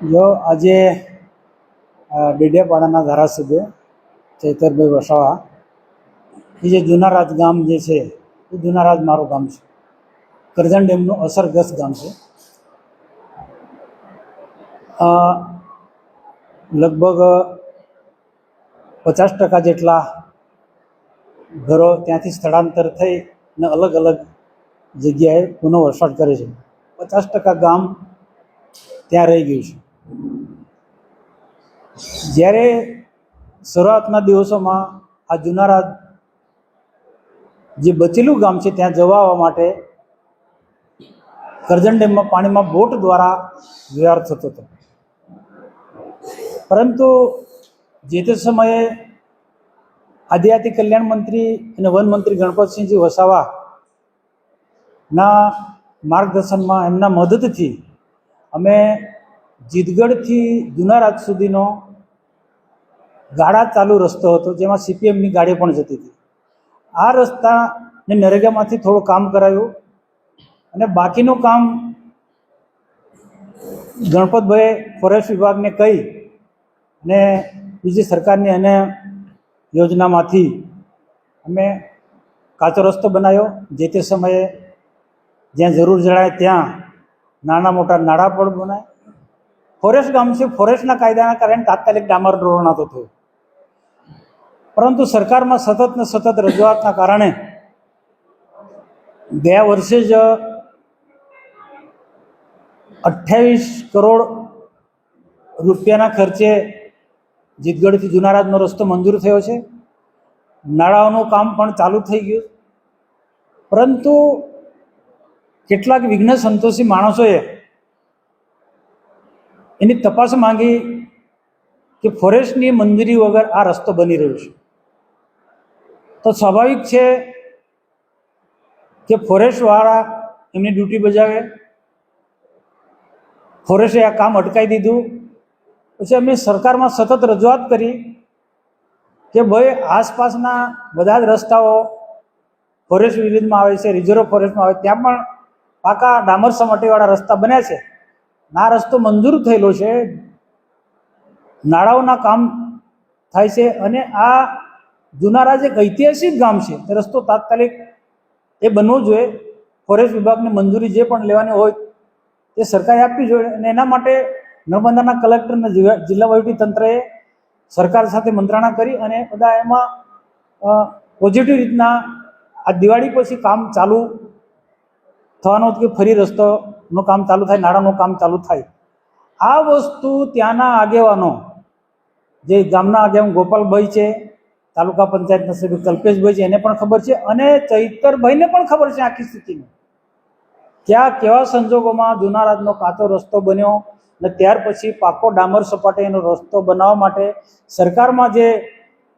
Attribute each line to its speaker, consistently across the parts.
Speaker 1: જો આજે ડેડિયાપાડાના ધારાસભ્ય ચૈતરભાઈ વસાવા. એ જે જૂનારાજ ગામ જે છે, એ જૂનારાજ મારું ગામ છે. કરજણ ડેમનું અસરગ્રસ્ત ગામ છે. લગભગ પચાસ ટકા જેટલા ઘરો ત્યાંથી સ્થળાંતર થઈ અને અલગ અલગ જગ્યાએ પુનઃ વરસાદ કરે છે. પચાસ ટકા ગામ ત્યાં રહી ગયું છે. જ્યારે શરૂઆતના દિવસોમાં આ જુનારા જે બચેલું ગામ છે, ત્યાં જવા આવવા માટે કરજણ ડેમમાં પાણીમાં બોટ દ્વારા વ્યવહાર થતો હતો. પરંતુ જે તે સમયે આદિજાતિ કલ્યાણ મંત્રી અને વન મંત્રી ગણપતસિંહજી વસાવા ના માર્ગદર્શનમાં એમના મદદથી અમે જીતગઢથી જુનારાજ સુધીનો ગાડા ચાલુ રસ્તો હતો, જેમાં સીપીએમની ગાડી પણ જતી હતી. આ રસ્તાને નરેગામાંથી થોડું કામ કરાયું અને બાકીનું કામ ગણપતભાઈ ફોરેસ્ટ વિભાગને કહી અને બીજી સરકારની અને યોજનામાંથી અમે કાચો રસ્તો બનાવ્યો, જે તે સમયે જ્યાં જરૂર જણાય ત્યાં નાના મોટા નાળા પણ બનાય ફોરેસ્ટ ગામ છે, ફોરેસ્ટના કાયદાના કારણે તાત્કાલિક ડામર રોડ નહોતો થયો. પરંતુ સરકારમાં સતત ને સતત રજૂઆતના કારણે ગયા વર્ષે જ અઠ્યાવીસ કરોડ રૂપિયાના ખર્ચે જીતગઢથી જુનારાજનો રસ્તો મંજૂર થયો છે. નાળાઓનું કામ પણ ચાલુ થઈ ગયું પરંતુ કેટલાક વિઘ્ન સંતોષી માણસોએ એની તપાસ માંગી કે ફોરેસ્ટની મંજૂરી વગર આ રસ્તો બની રહ્યો છે. તો સ્વાભાવિક છે કે ફોરેસ્ટવાળા એમની ડ્યુટી બજાવે. ફોરેસ્ટે આ કામ અટકાવી દીધું. પછી અમે સરકારમાં સતત રજૂઆત કરી કે ભાઈ આસપાસના બધા જ રસ્તાઓ ફોરેસ્ટ વિલેજમાં આવે છે, રિઝર્વ ફોરેસ્ટમાં આવે, ત્યાં પણ પાકા ડામર સમાટીવાળા રસ્તા બન્યા છે. આ રસ્તો મંજૂર થયેલો છે. નાળાઓના કામ થાય છે અને આ જુનારા જે ઐતિહાસિક ગામ છે. તે રસ્તો તાત્કાલિક એ બનવો જોઈએ. ફોરેસ્ટ વિભાગની મંજૂરી જે પણ લેવાની હોય તે સરકારે આપવી જોઈએ અને એના માટે નર્મદાના કલેક્ટર અને જિલ્લા તંત્રએ સરકાર સાથે મંત્રણા કરી અને બધા એમાં પોઝિટિવ રીતના આ દિવાળી પછી કામ ચાલુ થવાનો કે ફરી રસ્તોનું કામ ચાલુ થાય, નાણાંનું કામ ચાલુ થાય. આ વસ્તુ ત્યાંના આગેવાનો, જે ગામના આગેવાન ગોપાલભાઈ છે, તાલુકા પંચાયતના સભ્ય કલ્પેશભાઈ છે, એને પણ ખબર છે અને ચૈતરભાઈને પણ ખબર છે આખી સ્થિતિની. ત્યાં કેવા સંજોગોમાં જુનારાજનો કાચો રસ્તો બન્યો અને ત્યાર પછી પાકો ડામર સપાટીનો રસ્તો બનાવવા માટે સરકારમાં જે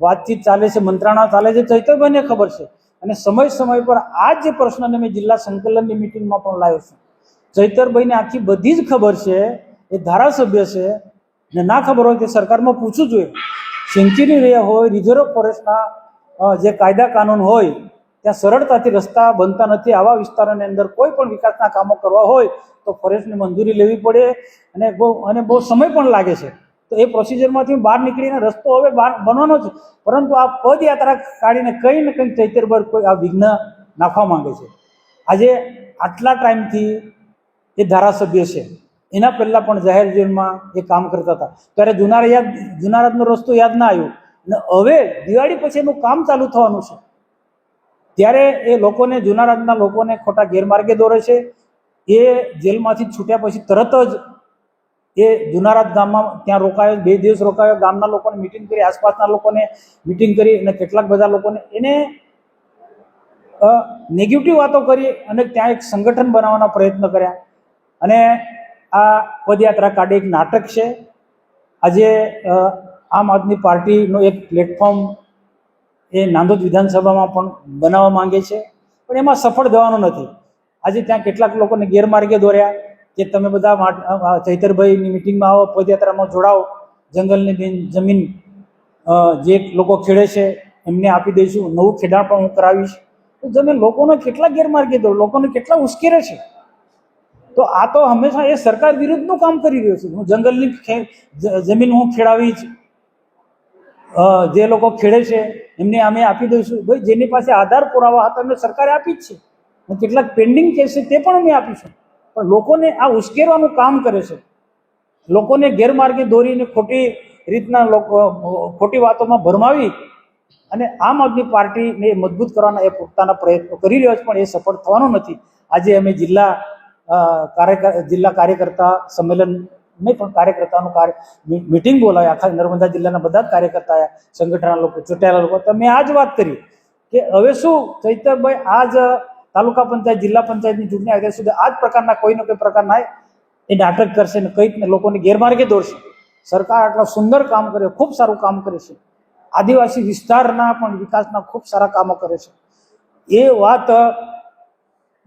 Speaker 1: વાતચીત ચાલે છે, મંત્રણા ચાલે છે, ચૈતરભાઈને ખબર છે. અને સમય સમય પર આ જ પ્રશ્નને મેં જિલ્લા સંકલનની મિટિંગમાં પણ લાવ્યો છું. ચૈતરભાઈને આખી બધી જ ખબર છે, એ ધારાસભ્ય છે, ને ના ખબર હોય તે સરકારમાં પૂછવું જોઈએ. સેન્ચુરી રહ્યા હોય, રિઝર્વ ફોરેસ્ટના જે કાયદા કાનૂન હોય, ત્યાં સરળતાથી રસ્તા બનતા નથી. આવા વિસ્તારોની અંદર કોઈ પણ વિકાસના કામો કરવા હોય, તો ફોરેસ્ટની મંજૂરી લેવી પડે અને બહુ અને બહુ સમય પણ લાગે છે. તો એ પ્રોસિજરમાંથી બહાર નીકળીને રસ્તો હવે બહાર બનવાનો છે. પરંતુ આ પદયાત્રા કાઢીને કંઈ ને કંઈ ચૈતરભર કોઈ આ વિઘ્ન નાખવા માંગે છે. આજે આટલા ટાઈમથી એ ધારાસભ્ય છે. એના પહેલાં પણ જાહેર જીવનમાં એ કામ કરતા હતા. ત્યારે જુનારા યાદ જુનારાજનો રસ્તો યાદ ના આવ્યો. અને હવે દિવાળી પછી એનું કામ ચાલુ થવાનું છે. ત્યારે એ લોકોને જુનારાજના લોકોને ખોટા ગેરમાર્ગે દોરે છે. એ જેલમાંથી છૂટ્યા પછી તરત જ એ જુનારાજ ગામમાં ત્યાં રોકાયો, બે દિવસ રોકાયો. ગામના લોકોને મિટિંગ કરી, આસપાસના લોકોને મિટિંગ કરી અને કેટલાક બધા લોકોને એને નેગેટિવ વાતો કરી અને ત્યાં એક સંગઠન બનાવવાના પ્રયત્ન કર્યા. અને આ પદયાત્રા કાઢે એક નાટક છે. આજે આમ આદમી પાર્ટીનું એક પ્લેટફોર્મ એ નાંદોદ વિધાનસભામાં પણ બનાવવા માંગે છે. પણ એમાં સફળ થવાનું નથી. આજે ત્યાં કેટલાક લોકોને ગેરમાર્ગે દોર્યા કે તમે બધા ચૈતરભાઈની મિટિંગમાં આવો, પદયાત્રામાં જોડાઓ. જંગલની જમીન જે લોકો ખેડે છે એમને આપી દઈશું. નવું ખેડાણ પણ હું કરાવીશ. તો તમે લોકોને કેટલા ગેરમાર્ગે દો, લોકોને કેટલા ઉશ્કેરે છે? તો આ તો હંમેશા એ સરકાર વિરુદ્ધનું કામ કરી રહ્યો છે. હું જંગલની જમીન હું ખેડાવીશ જે લોકો ખેડે છે, એમને અમે આપી દઈશું. ભાઈ, જેની પાસે આધાર પુરાવા હતા એમને સરકારે આપી જ છે. કેટલાક પેન્ડિંગ કેસ છે તે પણ અમે આપીશું. પણ લોકોને આ ઉશ્કેરવાનું કામ કરે છે. લોકોને ગેરમાર્ગે દોરીને ખોટી રીતના લોકો ખોટી વાતોમાં ભરમાવી અને આમ આદમી પાર્ટીને મજબૂત કરવાના એ પોતાના પ્રયત્નો કરી રહ્યો છે, પણ એ સફળ થવાનો નથી. આજે અમે જિલ્લા અ, કાર્યકર જિલ્લા કાર્યકર્તા સંમેલન નહીં પણ કાર્યકર્તાનું કાર્ય મિટિંગ બોલાવી આખા નર્મદા જિલ્લાના બધા જ કાર્યકર્તા સંગઠનના લોકો ચૂંટાયેલા લોકો. તો મેં આ જ વાત કરી કે હવે શું ચૈતરભાઈ આ જ તાલુકા પંચાયત જિલ્લા પંચાયતની ચૂંટણી આગળ સુધી આ જ પ્રકારના કોઈ ને કોઈ પ્રકારના એ નાટક કરશે ને કંઈક લોકોને ગેરમાર્ગે દોરશે. સરકાર આટલા સુંદર કામ કરે ખૂબ સારું કામ કરે છે. આદિવાસી વિસ્તારના પણ વિકાસના ખૂબ સારા કામો કરે છે. એ વાત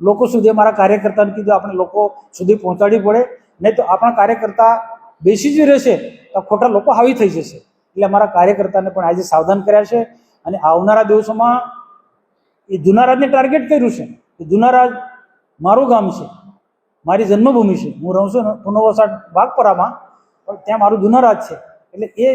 Speaker 1: લોકો સુધી અમારા કાર્યકર્તાને કીધું, આપણે લોકો સુધી પહોંચાડવી પડે. નહીં તો આપણા કાર્યકર્તા બેસી જ રહેશે તો ખોટા લોકો હાવી થઈ જશે. એટલે અમારા કાર્યકર્તાને પણ આજે સાવધાન કર્યા છે અને આવનારા દિવસોમાં એ જુનારાજને ટાર્ગેટ કર્યું છે. કે જુનારાજ મારું ગામ છે, મારી જન્મભૂમિ છે. હું રહું છું પુનઃવસાટ વાઘપરામાં, પણ ત્યાં મારું જુનારાજ છે. એટલે એ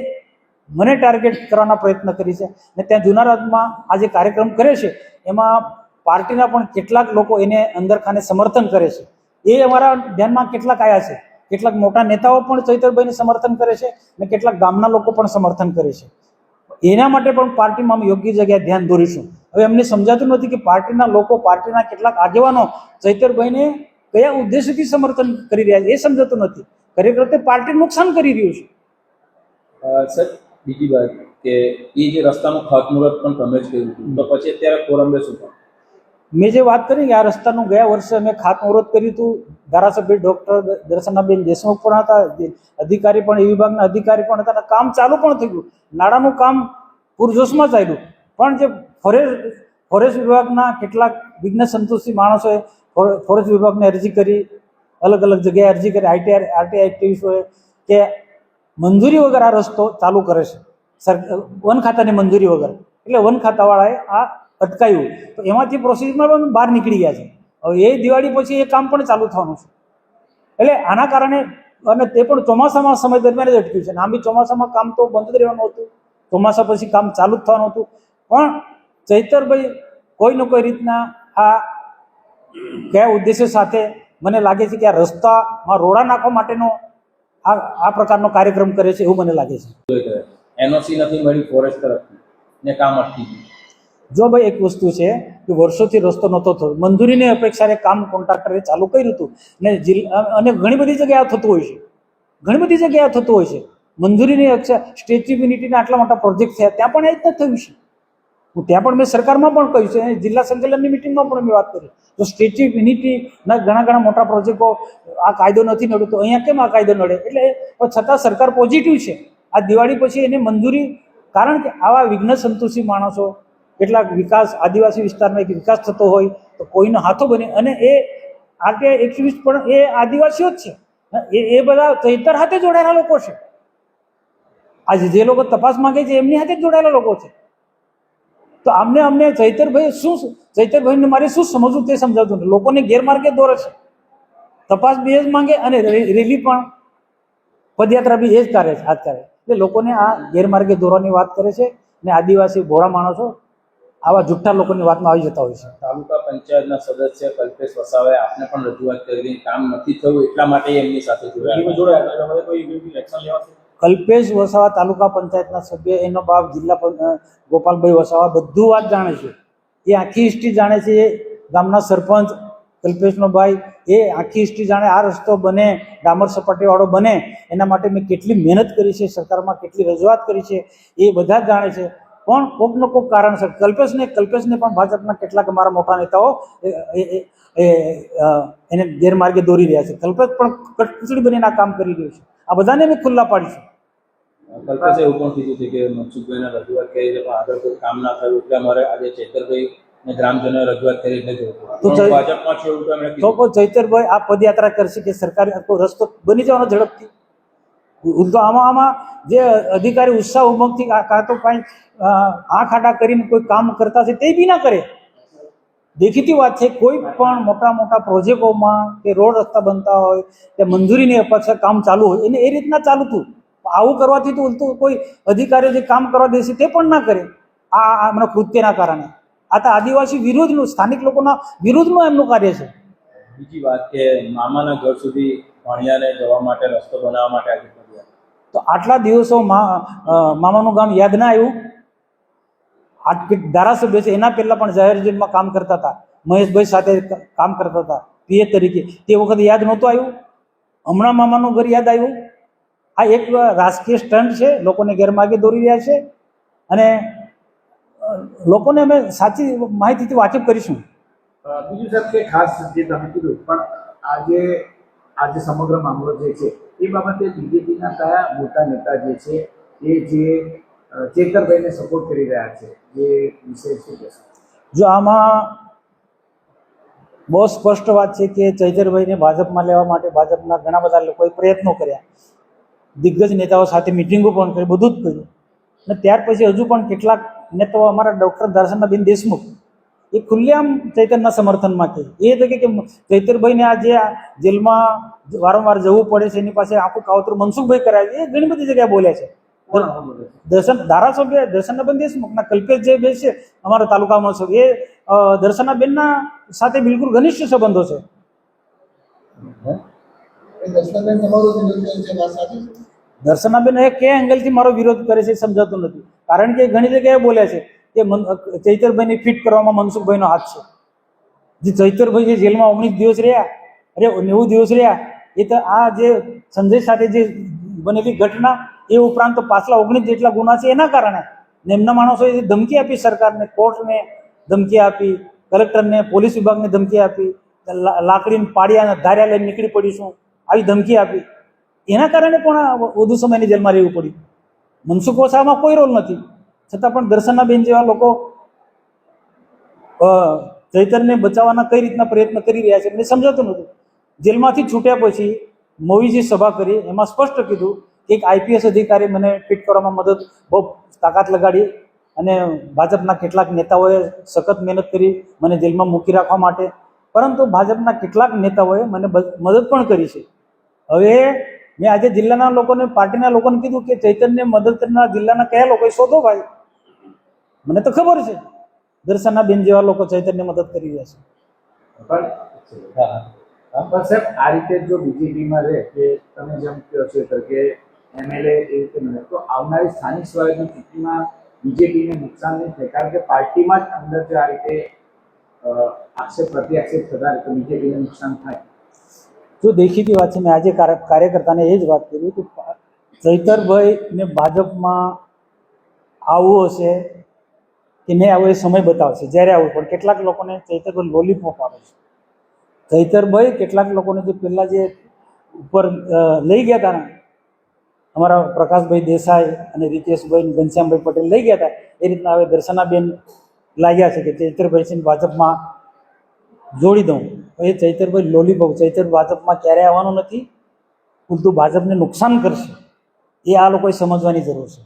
Speaker 1: મને ટાર્ગેટ કરવાના પ્રયત્ન કરી છે. અને ત્યાં જુનારાજમાં આ જે કાર્યક્રમ કરે છે. એમાં પાર્ટીના પણ કેટલાક લોકો એને અંદર ખાને સમર્થન કરે છે. એ અમારા ધ્યાનમાં કેટલાક આવ્યા છે. કેટલાક મોટા નેતાઓ પણ ચૈતરભાઈને સમર્થન કરે છે અને કેટલાક ગામના લોકો પણ સમર્થન કરે છે. એના માટે પણ પાર્ટીમાં અમે યોગ્ય જગ્યાએ ધ્યાન દોરીશું. હવે એમને સમજાતું નથી કે પાર્ટીના લોકો, પાર્ટીના કેટલાક આગેવાનો ચૈતરભાઈને કયા ઉદ્દેશ્યથી સમર્થન કરી રહ્યા છે એ સમજાતું નથી. ખરેખર તે પાર્ટી નુકસાન કરી રહ્યું છે.
Speaker 2: સર, બીજી વાત કે એ જે રસ્તાનું ખાતમુહૂર્ત પણ તમે જ કર્યું તો પછી અત્યારે કોરંબે શું થયું?
Speaker 1: મેં જે વાત કરી કે આ રસ્તાનું ગયા વર્ષે અમે ખાતમુહૂર્ત કર્યું હતું. ધારાસભ્ય ડૉક્ટર દર્શનાબેન દેશમુખ પણ હતા અધિકારી પણ, એ વિભાગના અધિકારી પણ હતા કામ ચાલુ પણ થઈ ગયું. નાણાંનું કામ પૂરજોશમાં ચાલ્યું. પણ જે ફોરેસ્ટ ફોરેસ્ટ વિભાગના કેટલાક વિઘ્ન સંતોષી માણસોએ ફોરેસ્ટ વિભાગને અરજી કરી અલગ અલગ જગ્યાએ અરજી કરી આઈટીઆર આરટીઆઈ એક્ટિવિસ્ટોએ કે મંજૂરી વગર આ રસ્તો ચાલુ કરે છે. સર, વન ખાતાની મંજૂરી વગર. એટલે વન ખાતાવાળાએ આ અટકાવ્યું તો એમાંથી પ્રોસેસમાં પણ બહાર નીકળી ગયા છે. હવે એ દિવાળી પછી એ કામ પણ ચાલુ થવાનું છે. એટલે આના કારણે અને તે પણ ચોમાસામાં સમય દરમિયાન જ અટક્યું છે. આમ બી ચોમાસામાં કામ તો બંધ જ રહેવાનું હતું. ચોમાસા પછી કામ ચાલુ જ થવાનું હતું. પણ ચૈતરભાઈ કોઈ ને કોઈ રીતના આ કયા ઉદ્દેશ્ય સાથે મને લાગે છે કે આ રસ્તામાં રોડા નાખવા માટેનો આ આ પ્રકારનો કાર્યક્રમ કરે છે એવું મને લાગે છે.
Speaker 2: એનઓસી નથી મળી ફોરેસ્ટ તરફથી. ને કામ અટકી ગયું.
Speaker 1: જો ભાઈ એક વસ્તુ છે કે વર્ષોથી રસ્તો નહોતો થતો, મંજૂરીની અપેક્ષાએ કામ કોન્ટ્રાક્ટરે ચાલુ કર્યું હતું ને અને ઘણી બધી જગ્યાએ થતું હોય છે. ઘણી બધી જગ્યાએ થતું હોય છે. મંજૂરીની અપેક્ષા સ્ટેચ્યુ યુનિટીના આટલા મોટા પ્રોજેક્ટ થયા, ત્યાં પણ એ જ થયું છે. હું ત્યાં પણ મેં સરકારમાં પણ કહ્યું છે જિલ્લા સંકલનની મિટિંગમાં પણ મેં વાત કરી. તો સ્ટેચ્યુ યુનિટીના ઘણા ઘણા મોટા પ્રોજેક્ટો આ કાયદો નથી નડ્યો, તો અહીંયા કેમ આ કાયદો નડે? એટલે છતાં સરકાર પોઝિટિવ છે. આ દિવાળી પછી એને મંજૂરી, કારણ કે આવા વિઘ્ન સંતોષી માણસો કેટલાક વિકાસ આદિવાસી વિસ્તારમાં એક વિકાસ થતો હોય તો કોઈનો હાથો બને. અને એ આરટીઆઈ એક્ટિવિસ્ટ પણ એ આદિવાસીઓ જ છે. એ એ બધા ચૈતર હાથે જોડાયેલા લોકો છે. આજે જે લોકો તપાસ માંગે છે, એમની હાથે જ જોડાયેલા લોકો છે. તો આમને, અમને ચૈતરભાઈ શું, ચૈતરભાઈને મારે શું સમજવું તે સમજાવતું નથી. લોકોને ગેરમાર્ગે દોરે છે. તપાસ બી એ જ માંગે અને રેલી પણ પદયાત્રા બી એ જ કરે છે, હાથ કરે. એટલે લોકોને આ ગેરમાર્ગે દોરવાની વાત કરે છે. ને આદિવાસી ભોળા માણસો આવા જુઠ્ઠા લોકોની વાતમાં આવી જતા હોય છે.
Speaker 2: તાલુકા પંચાયતના સદસ્ય કલ્પેશ વસાવાએ આપને પણ રજૂઆત કરી કામ નથી થયું એટલા માટે એમની સાથે જોડાયા.
Speaker 1: કલ્પેશ વસાવા તાલુકા પંચાયતના સભ્ય એનો બાપ જિલ્લા ગોપાલભાઈ વસાવા બધું વાત જાણે છે. એ આખી હિસ્ટ્રી જાણે છે એ ગામના સરપંચ કલ્પેશનો ભાઈ એ આખી હિસ્ટ્રી જાણે આ રસ્તો બને ડામર સપાટીવાળો બને એના માટે મેં કેટલી મહેનત કરી છે સરકારમાં કેટલી રજૂઆત કરી છે એ બધા જ જાણે છે. પણ કોક ને કોક કારણસર. કલ્પેશને કલ્પેશને પણ ભાજપના કેટલાક મારા મોટા નેતાઓ એને ગેરમાર્ગે દોરી રહ્યા છે. કલ્પેશ પણ કટકુચડી બનીને આ કામ કરી રહ્યું છે. આ બધાને અમે ખુલ્લા પાડીશું
Speaker 2: કલ્પેશે એવું પણ કીધું છે કે મનસુખભાઈને રજૂઆત કરી છે પણ આગળ કોઈ કામ ના થયું એટલે અમારે આજે ચેતરભાઈ ગ્રામજનોએ રજૂઆત કરી ભાજપમાં છું તો
Speaker 1: ચૈતરભાઈ આ પદયાત્રા કરશે કે સરકારી આખો રસ્તો બની જવાનો ઝડપથી? આમાં આમાં જે અધિકારી ઉત્સાહ ઉમંગથી કાં તો કાંઈ આંખ આડા કરીને કોઈ કામ કરતા છે તે બી ના કરે. દેખીતી વાત છે, કોઈ પણ મોટા મોટા પ્રોજેક્ટોમાં કે રોડ રસ્તા બનતા હોય, કે મંજૂરીની અપેક્ષા કામ ચાલુ હોય, એને એ રીતના ચાલુ હતું આવું કરવાથી તો ઉલટું કોઈ અધિકારીઓ જે કામ કરવા દેશે તે પણ ના કરે. આ હમણાં કૃત્યના કારણે. આ તો આદિવાસી વિરોધનું, સ્થાનિક લોકોના વિરોધનું એમનું કાર્ય છે.
Speaker 2: બીજી વાત કે મામાના ઘર સુધી ભણિયાને જવા માટે રસ્તો બનાવવા માટે
Speaker 1: તો આટલા દિવસો મામાનું ગામ યાદ ના આવ્યું? આટ ધારાસભ્ય છે, એના પહેલાં પણ જાહેર જીવનમાં કામ કરતા હતા. મહેશભાઈ સાથે કામ કરતા હતા. પીએ તરીકે. તે વખતે યાદ નહોતું આવ્યું? હમણાં મામાનું ઘર યાદ આવ્યું? આ એક રાજકીય સ્ટન્ટ છે, લોકોને ગેરમાર્ગે દોરી રહ્યા છે. અને લોકોને અમે સાચી માહિતીથી વાકેફ કરીશું.
Speaker 3: બીજું સાહેબ કે ખાસ જે તમે કીધું, પણ આજે આજે સમગ્ર મામલો જે છે, એ બાબતે બીજેપીના કયા મોટા નેતા જે છે, એ જે ચેતરભાઈને સપોર્ટ કરી રહ્યા છે એ વિશે શું કહેશો?
Speaker 1: જો આમાં બહુ સ્પષ્ટ વાત છે કે ચૈતરભાઈને ભાજપમાં લેવા માટે ભાજપના ઘણા બધા લોકોએ પ્રયત્નો કર્યા. દિગ્ગજ નેતાઓ સાથે મિટિંગો પણ કરી, બધું જ કર્યું. અને ત્યાર પછી હજુ પણ કેટલાક નેતાઓ અમારા ડૉક્ટર દર્શનાબેન દેશમુખ એ ખુલ્લેઆમ ચૈતરના સમર્થનમાં કહે એ તો કે ચૈતરભાઈને આ જે જેલમાં વારંવાર જવું પડે છે એની પાસે આખું કાવતરું મનસુખભાઈ કરાય છે એ ઘણી બધી જગ્યાએ બોલ્યા છે. દર્શન ધારાસભ્ય દર્શનાબેન દેશમુખના કલ્પેશ જે બે છે અમારા તાલુકામાં છે. એ દર્શનાબેનના સાથે બિલકુલ ઘનિષ્ઠ સંબંધો છે.
Speaker 4: દર્શનાબેન
Speaker 1: એ કે એંગલથી મારો વિરોધ કરે છે સમજાતું નથી. કારણ કે ઘણી જગ્યાએ બોલ્યા છે. મન- ચૈતરભાઈને ફિટ કરવામાં મનસુખભાઈનો હાથ છે. જે ચૈતરભાઈ જે જેલમાં ઓગણીસ દિવસ રહ્યા, અરે, નેવું દિવસ રહ્યા, એ તો આ જે સંજય સાથે જે બનેલી ઘટના, એ ઉપરાંત પાછલા ઓગણીસ જેટલા ગુના છે એના કારણે, ને એમના માણસોએ ધમકી આપી સરકારને, કોર્ટને ધમકી આપી, કલેક્ટરને, પોલીસ વિભાગને ધમકી આપી લા- પાડ્યા અને ધાર્યા લઈને નીકળી પડીશું આવી ધમકી આપી. એના કારણે પણ વધુ સમયની જેલમાં રહેવું પડ્યું. મનસુખ વસાવામાં કોઈ રોલ નથી. છતાં પણ દર્શનાબેન જેવા લોકો ચૈતરને બચાવવાના કઈ રીતના પ્રયત્ન કરી રહ્યા છે મને સમજાતું નથી જેલમાંથી છૂટ્યા પછી મોવીજી સભા કરી, એમાં સ્પષ્ટ કીધું કે એક આઈપીએસ અધિકારી મને ફિટ કરવામાં મદદ, બહુ તાકાત લગાડી અને ભાજપના કેટલાક નેતાઓએ સખત મહેનત કરી મને જેલમાં મૂકી રાખવા માટે. પરંતુ ભાજપના કેટલાક નેતાઓએ મને મદદ પણ કરી છે. હવે મેં આજે જિલ્લાના લોકોને, પાર્ટીના લોકોને કીધું કે ચૈતન્ય મદદ કરનાર જિલ્લાના કયા લોકોએ શોધો ભાઈ? મને તો ખબર છે. દર્શનાબેન જેવા લોકો ચૈતન્ય મદદ કરી રહ્યા છે.
Speaker 3: આ રીતે જો બીજેપીમાં રહે કે તમે જેમ કહો છો કે એમએલએ એ રીતે મળે તો આવનારી સ્થાનિક સ્વરાજની ચૂંટણીમાં બીજેપીને નુકસાન નહીં થાય કારણ કે પાર્ટીમાં જ અંદર જો આ રીતે આક્ષેપ પ્રતિ આક્ષેપ થતા તો બીજેપીને નુકસાન થાય.
Speaker 1: જો દેખીતી વાત છે મેં આજે કાર્યકર્તાને એ જ વાત કરી કે ચૈતરભાઈ ચૈતરભાઈને ભાજપમાં આવવું હશે કે નહીં આવું એ સમય બતાવશે, જ્યારે આવું, પણ કેટલાક લોકોને ચૈતરભાઈ લોલીપોપ આવે છે. ચૈતરભાઈ કેટલાક લોકોને જે પહેલાં જે ઉપર લઈ ગયા હતા અમારા પ્રકાશભાઈ દેસાઈ અને રીતેશભાઈ ઘનશ્યામભાઈ પટેલ લઈ ગયા હતા એ રીતના હવે દર્શનાબેન લાગ્યા છે કે ચૈતરભાઈ ભાજપમાં જોડી દઉં. એ ચૈતરભાઈ લોલીપોપ ચૈતર ભાજપમાં ક્યારેય આવવાનું નથી. ઉલટું ભાજપને નુકસાન કરશે. એ આ લોકોએ સમજવાની જરૂર છે.